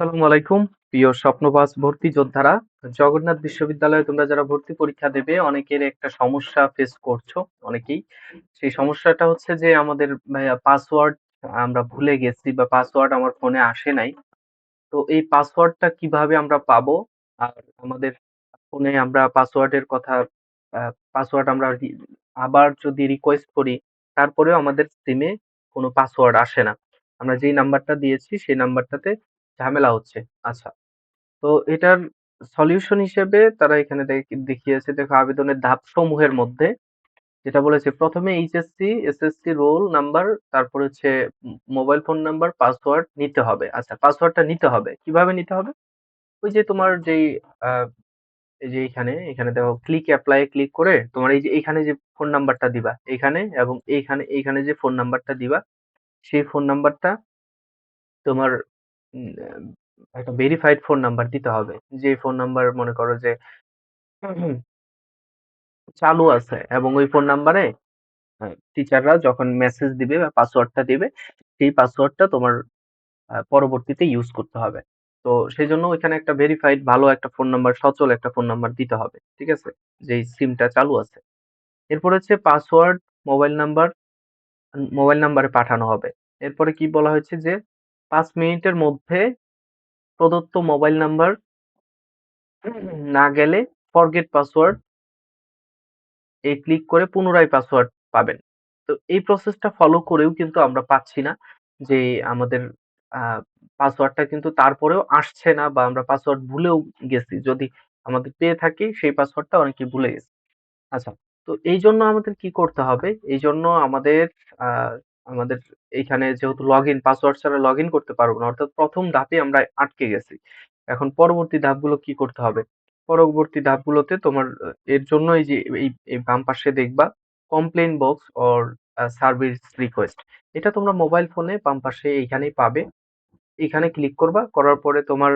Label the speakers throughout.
Speaker 1: আসসালামু আলাইকুম। প্রিয় স্বপ্নবাজ ভর্তি যোদ্ধারা, জগন্নাথ বিশ্ববিদ্যালয়ে তোমরা যারা ভর্তি পরীক্ষা দেবে, অনেকের একটা সমস্যা ফেস করছ, অনেকেই। সেই সমস্যাটা হচ্ছে যে, আমাদের পাসওয়ার্ড আমরা ভুলে গেছি বা পাসওয়ার্ড আমার ফোনে আসে নাই। তো এই পাসওয়ার্ডটা কীভাবে আমরা পাবো? আর আমাদের ফোনে আমরা পাসওয়ার্ডের কথা পাসওয়ার্ড আমরা আবার যদি রিকোয়েস্ট করি, তারপরেও আমাদের সিমে কোনো পাসওয়ার্ড আসে না। আমরা যেই নাম্বারটা দিয়েছি, সেই নাম্বারটাতে ঝামেলা হচ্ছে। আচ্ছা। তো এটার সলিউশন হিসেবে তারা এখানে দেখ দেখিয়েছে দেখো আবেদনের ধাপসমূহের মধ্যে যেটা বলেছে প্রথমে এইচএসসি, এসএসসি রোল নাম্বার তারপর হচ্ছে মোবাইল ফোন নাম্বার, পাসওয়ার্ড নিতে হবে। আচ্ছা পাসওয়ার্ডটা নিতে হবে। কীভাবে নিতে হবে? ওই যে তোমার যেই আ এই যে এখানে এখানে দেখো ক্লিক অ্যাপ্লাই ক্লিক করে তোমার এই যে এইখানে যে ফোন নাম্বারটা দিবা, এইখানে এবং এইখানে, এইখানে যে ফোন নাম্বারটা দিবা, সেই ফোন নাম্বারটা তোমার একটা ভেরিফাইড ফোন নাম্বার দিতে হবে। যে ফোন নাম্বার মনে করো যে চালু আছে এবং ওই ফোন নাম্বারে টিচাররা যখন মেসেজ দিবে বা পাসওয়ার্ডটা দিবে, সেই পাসওয়ার্ডটা তোমার পরবর্তীতে ইউজ করতে হবে। তো সেজন্য ওইখানে একটা ভেরিফাইড ভালো একটা ফোন নাম্বার, সচল একটা ফোন নাম্বার দিতে হবে। ঠিক আছে? যেই সিমটা চালু আছে। এরপর হচ্ছে পাসওয়ার্ড, মোবাইল নাম্বার মোবাইল নাম্বারে পাঠানো হবে। এরপরে কি বলা হয়েছে যে ৫ মিনিটের মধ্যে প্রদত্ত মোবাইল নাম্বার না গেলে ফরগেট পাসওয়ার্ড এ ক্লিক করে পুনরায় পাসওয়ার্ড পাবেন। তো এই প্রসেসটা ফলো করেও কিন্তু আমরা পাচ্ছি না যে আমাদের পাসওয়ার্ডটা কিন্তু তারপরেও আসছে না বা আমরা পাসওয়ার্ড ভুলেও গেছি। যদি আমাদের পেয়ে থাকি সেই পাসওয়ার্ডটা অনেকে ভুলে গেছি। আচ্ছা তো এই জন্য আমাদের কি করতে হবে? এই জন্য আমাদের আমাদের এইখানে যেহেতু লগ ইন পাসওয়ার্ড ছাড়া লগ ইন করতে পারব না। অর্থাৎ প্রথম ধাপে আমরা আটকে গেছি। এখন পরবর্তী ধাপগুলো কি করতে হবে? পরবর্তী ধাপগুলোতে তোমার এর জন্য এই যে এই বাম পাশে দেখবা complain box or service request এটা তোমরা মোবাইল ফোনে বাম পাশে এইখানেই পাবে। এখানে ক্লিক করবা। করার পরে তোমার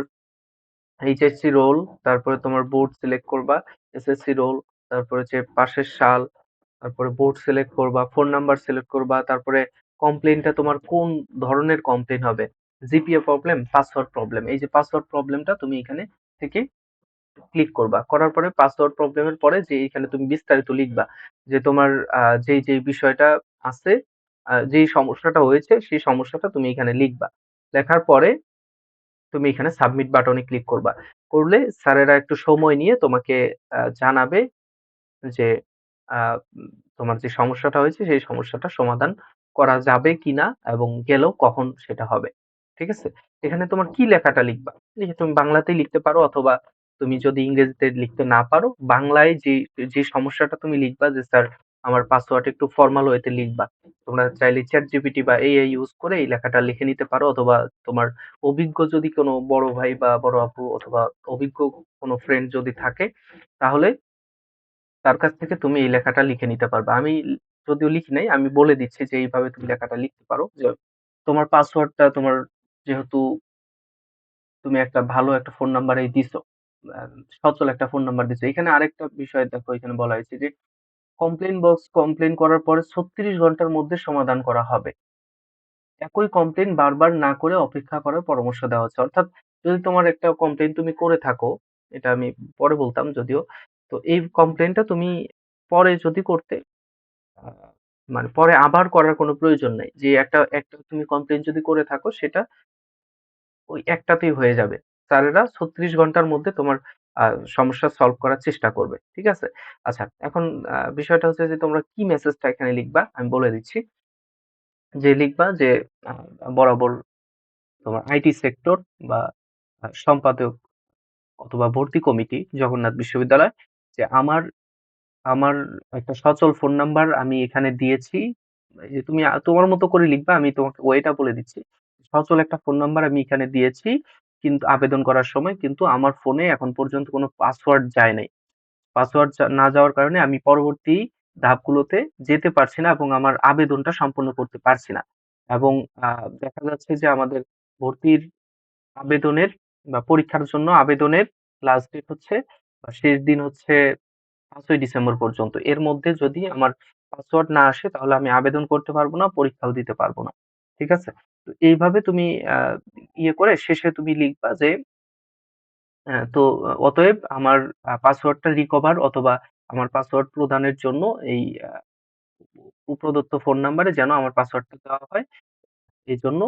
Speaker 1: এইচএসসি রোল, তারপরে তোমার বোর্ড সিলেক্ট করবা, এসএসসি রোল, তারপরে হচ্ছে পাশের সাল, তারপরে বোর্ড সিলেক্ট করবা, ফোন নাম্বার সিলেক্ট করবা, তারপরে কমপ্লেইনটা তোমার কোন ধরনের কমপ্লেইন হবে? GPA problem, password problem. এই যে পাসওয়ার্ড প্রবলেমটা তুমি এখানে থেকে ক্লিক করবা। করার পরে পাসওয়ার্ড প্রবলেমের পরে যে এখানে তুমি বিস্তারিত লিখবা যে তোমার যেই, যেই বিষয়টা আছে, যেই সমস্যাটা হয়েছে সেই সমস্যাটা তুমি এখানে লিখবা। লেখার পরে তুমি এখানে সাবমিট বাটনে ক্লিক করবা। করলে স্যারেরা একটু সময় নিয়ে তোমাকে জানাবে যে আ তোমার যে সমস্যাটা হয়েছে সেই সমস্যাটা সমাধান করা যাবে কিনা এবং গেলেও কখন সেটা হবে। ঠিক আছে? এখানে তোমার কি লেখাটা লিখবা? লিখে তুমি বাংলাতেই লিখতে পারো অথবা তুমি যদি ইংরেজিতে লিখতে না পারো, বাংলায় যে, যে সমস্যাটা তুমি লিখবা যে স্যার আমার পাসওয়ার্ড একটু ফর্মাল ওয়েতে লিখবা। তোমরা চাইলে ChatGPT বা AI ইউজ করে এই লেখাটা লিখে নিতে পারো অথবা তোমার অভিজ্ঞ যদি কোনো বড় ভাই বা বড় আপু অথবা অভিজ্ঞ কোনো ফ্রেন্ড যদি থাকে তাহলে তার কাছ থেকে তুমি এই লেখাটা লিখে নিতে পারবে আমি যদিও লিখি নাই, আমি বলে দিচ্ছি যে এইভাবে তুমি লেখাটা লিখতে পারো যে তোমার পাসওয়ার্ডটা তোমার যেহেতু তুমি একটা ভালো একটা ফোন নাম্বারেই দিছো। সচল একটা ফোন নাম্বার দিছো। এখানে আরেকটা বিষয় দেখো এখানে বলা হয়েছে যে কমপ্লেন বক্স কমপ্লেন করার পরে ৩৬ ঘণ্টার মধ্যে সমাধান করা হবে। একই কমপ্লেন বারবার না করে অপেক্ষা করার পরামর্শ দেওয়া হচ্ছে। অর্থাৎ যদি তোমার একটা কমপ্লেন তুমি করে থাকো, এটা আমি পরে বলতাম যদিও। তো এই কমপ্লেইনটা তুমি পরে যদি করতে মানে পরে আবার করার কোনো প্রয়োজন নাই। যে একটা একটা তুমি কমপ্লেইন যদি করে থাকো, সেটা ওই একটাতেই হয়ে যাবে। স্যারেরা ৩৬ ঘণ্টার মধ্যে তোমার সমস্যা সলভ করার চেষ্টা করবে। ঠিক আছে? আচ্ছা এখন বিষয়টা হচ্ছে যে তোমরা কি মেসেজটা এখানে লিখবা আমি বলে দিচ্ছি। যে লিখবা যে বরাবর তোমার আইটি সেক্টর বা সম্পাদক অথবা ভর্তি কমিটি, জগন্নাথ বিশ্ববিদ্যালয় যে আমার আমার একটা সচল ফোন নাম্বার আমি এখানে দিয়েছি। যে তুমি, তোমার মতো করে লিখবা, আমি তোমাকে ওয়েটা বলে দিচ্ছি। সচল একটা ফোন নাম্বার আমি এখানে দিয়েছি। কিন্তু আবেদন করার সময় কিন্তু আমার ফোনে এখন পর্যন্ত কোনো পাসওয়ার্ড যায় নাই। পাসওয়ার্ড না যাওয়ার কারণে আমি পরবর্তী ধাপগুলোতে যেতে পারছি না এবং আমার আবেদনটা সম্পন্ন করতে পারছি না। এবং দেখা যাচ্ছে যে আমাদের ভর্তির আবেদনের বা পরীক্ষার জন্য আবেদনের লাস্ট ডেট হচ্ছে শেষ দিন হচ্ছে ৫ই ডিসেম্বর পর্যন্ত। এর মধ্যে যদি আমার পাসওয়ার্ড না আসে তাহলে আমি আবেদন করতে পারব না, পরীক্ষাও দিতে পারব না। ঠিক আছে? তো এইভাবে তুমি ইয়ে করে শেষে তুমি লিখবা যে হ্যাঁ, তো অতএব আমার পাসওয়ার্ডটা রিকভার অথবা আমার পাসওয়ার্ড প্রদানের জন্য এই উপদত্ত ফোন নাম্বারে যেন আমার পাসওয়ার্ডটা দেওয়া হয়। এজন্য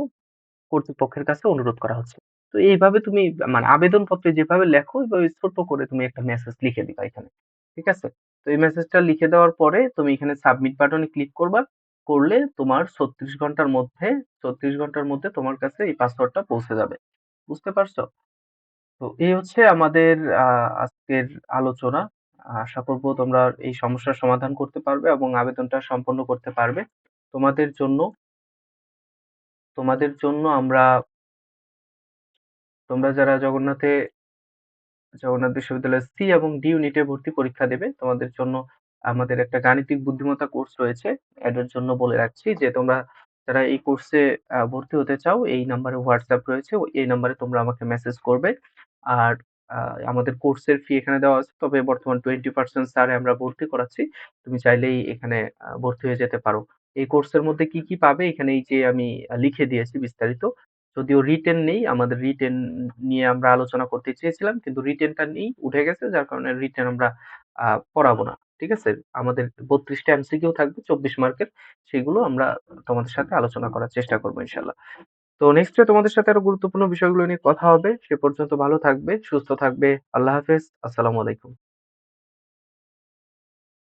Speaker 1: কর্তৃপক্ষের কাছে অনুরোধ করা হচ্ছে। তো এইভাবে তুমি মানে আবেদনপত্রে যেভাবে লেখো, ওইভাবে ছোট করে তুমি একটা মেসেজ লিখে দিবা এখানে। ঠিক আছে? তো এই মেসেজটা লিখে দেওয়ার পরে তুমি এখানে সাবমিট বাটনে ক্লিক করবা। করলে তোমার ৩৬ ঘণ্টার মধ্যে ৩৬ ঘণ্টার মধ্যে তোমার কাছে এই পাসওয়ার্ডটা পৌঁছে যাবে। বুঝতে পারছ? তো এই হচ্ছে আমাদের আজকের আলোচনা। আশা করব তোমরা এই সমস্যার সমাধান করতে পারবে এবং আবেদনটা সম্পন্ন করতে পারবে। তোমাদের জন্য তোমাদের জন্য আমরা তোমরা যারা জগন্নাথে জগন্নাথ বিশ্ববিদ্যালয়ের সি এবং ডি ইউনিটে ভর্তি পরীক্ষা দেবে, তোমাদের জন্য আমাদের একটা গাণিতিক বুদ্ধিমত্তা কোর্স রয়েছে। এডের জন্য বলে রাখছি যে তোমরা যারা এই কোর্সে ভর্তি হতে চাও, এই নাম্বারে হোয়াটসঅ্যাপ রয়েছে। এই নাম্বারে তোমরা আমাকে মেসেজ করবে। আর আমাদের কোর্সের ফি এখানে দেওয়া আছে। তবে বর্তমান 20% ছাড়ে আমরা ভর্তি করাচ্ছি। তুমি চাইলেই এখানে ভর্তি হয়ে যেতে পারো। এই কোর্সের মধ্যে কি, কি পাবে এখানে এই যে আমি লিখে দিয়েছি বিস্তারিত। যদিও রিটেন নেই, আমাদের রিটেন নিয়ে আমরা আলোচনা করতে চেয়েছিলাম। কিন্তু রিটেনটা নেই, উঠে গেছে। যার কারণে রিটেন আমরা পড়াবো না। ঠিক আছে? আমাদের ৩২ টা এমসিকিউ থাকবে ২৪ মার্কের। সেগুলো আমরা তোমাদের সাথে আলোচনা করার চেষ্টা করব ইনশাআল্লাহ। তো নেক্সট তোমাদের সাথে আরও গুরুত্বপূর্ণ বিষয়গুলো নিয়ে কথা হবে। সে পর্যন্ত ভালো থাকবে, সুস্থ থাকবে। আল্লাহ হাফেজ। আসসালামু আলাইকুম।